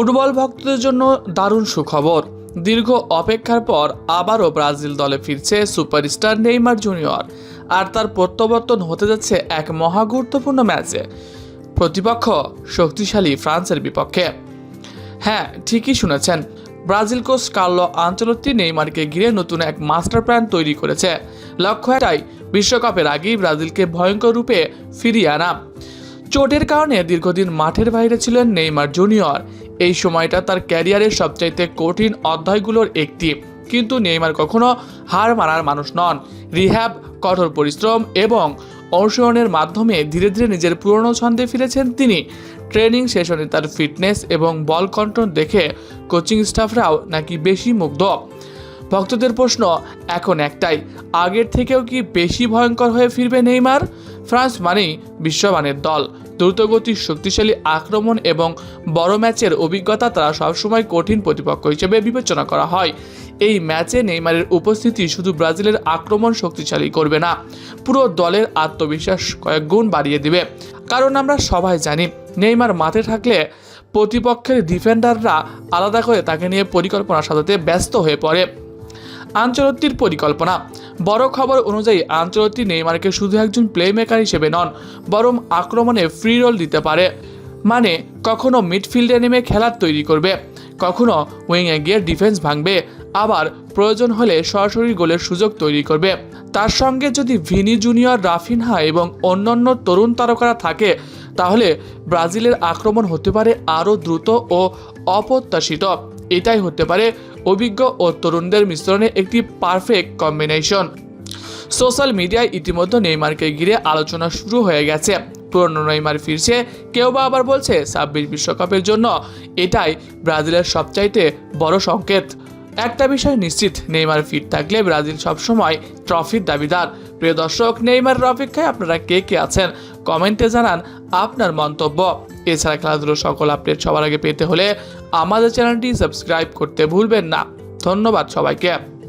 Football ভক্তদের জন্য দারুণ সুখবর। দীর্ঘ অপেক্ষার পর আবারও ব্রাজিল দলে ফিরছে সুপারস্টার নেইমার জুনিয়র। আর তার প্রত্যাবর্তন হতে যাচ্ছে এক মহা গুরুত্বপূর্ণ ম্যাচে। প্রতিপক্ষ শক্তিশালী ফ্রান্সের বিপক্ষে। হ্যাঁ ঠিকই শুনেছেন। ব্রাজিল কোচ কার্লো আঞ্চলত্তি নেইমারকে ঘিরে নতুন এক মাস্টার প্ল্যান তৈরি করেছে। লক্ষ্য একটাই বিশ্বকাপের আগেই ব্রাজিলকে ভয়ঙ্কর রূপে ফিরিয়ে আনা। চোটের কারণে দীর্ঘদিন মাঠের বাইরে ছিলেন নেইমার জুনিয়র। এই সময়টা তার ক্যারিয়ারের সবচাইতে কঠিন অধ্যায়গুলোর একটি। কিন্তু নেইমার কখনো হার মারার মানুষ নন। রিহ্যাব, কঠোর পরিশ্রম এবং অনুশীলনের মাধ্যমে ধীরে ধীরে নিজের পুরনো ছন্দে ফিরেছেন তিনি। ট্রেনিং সেশনে তার ফিটনেস এবং বল কন্ট্রোল দেখে কোচিং স্টাফরাও নাকি বেশি মুগ্ধ। ভক্তদের প্রশ্ন এখন একটাই, আগের থেকেও কি বেশি ভয়ঙ্কর হয়ে ফিরবে নেইমার? ফ্রান্স মানেই বিশ্বমানের দল। দ্রুতগতির শক্তিশালী আক্রমণ এবং বড় ম্যাচের অভিজ্ঞতা তারা সবসময় কঠিন প্রতিপক্ষ হিসেবে বিবেচনা করা হয়। এই ম্যাচে নেইমারের উপস্থিতি শুধু ব্রাজিলের আক্রমণ শক্তিশালী করবে না, পুরো দলের আত্মবিশ্বাস কয়েক গুণ বাড়িয়ে দিবে। কারণ আমরা সবাই জানি, নেইমার মাঠে থাকলে প্রতিপক্ষের ডিফেন্ডাররা আলাদা করে তাকে নিয়ে পরিকল্পনা সাজাতে ব্যস্ত হয়ে পড়ে। আঞ্চলত্তির পরিকল্পনা বড় খবর অনুযায়ী আঞ্চলত্তি নেইমারকে শুধু একজন প্লেমেকার হিসেবে নন, বরং আক্রমণে ফ্রি রোল দিতে পারে। মানে কখনো মিডফিল্ডে নেমে খেলার তৈরি করবে, কখনো উইংয়ে গিয়ে ডিফেন্স ভাঙবে, আবার প্রয়োজন হলে সরাসরি গোলের সুযোগ তৈরি করবে। তার সঙ্গে যদি ভিনি জুনিয়র রাফিনহা এবং অন্যান্য তরুণ তারকারা থাকে, তাহলে ব্রাজিলের আক্রমণ হতে পারে আরও দ্রুত ও অপ্রত্যাশিত। এটাই হতে পারে অভিজ্ঞ ও তরুণদের মিশ্রণে একটি পারফেক্ট কম্বিনেশন সোশ্যাল মিডিয়ায় ইতিমধ্যে নেইমারকে ঘিরে আলোচনা শুরু হয়ে গেছে। পুরনো নেইমার ফিরছে, কেউ বা আবার বলছে ছাব্বিশ বিশ্বকাপের জন্য এটাই ব্রাজিলের সবচাইতে বড় সংকেত। একটা বিষয় নিশ্চিত, নেইমার ফিট থাকলে ব্রাজিল সবসময় ট্রফির দাবিদার। প্রিয় দর্শক, নেইমারের অপেক্ষায় আপনারা কে কে আছেন? কমেন্টে জানান। আপনার মন্তব্য। এছাড়া খেলাধুলোর সকল আপডেট সবার আগে পেতে হলে আমাদের চ্যানেলটি সাবস্ক্রাইব করতে ভুলবেন না। ধন্যবাদ সবাইকে।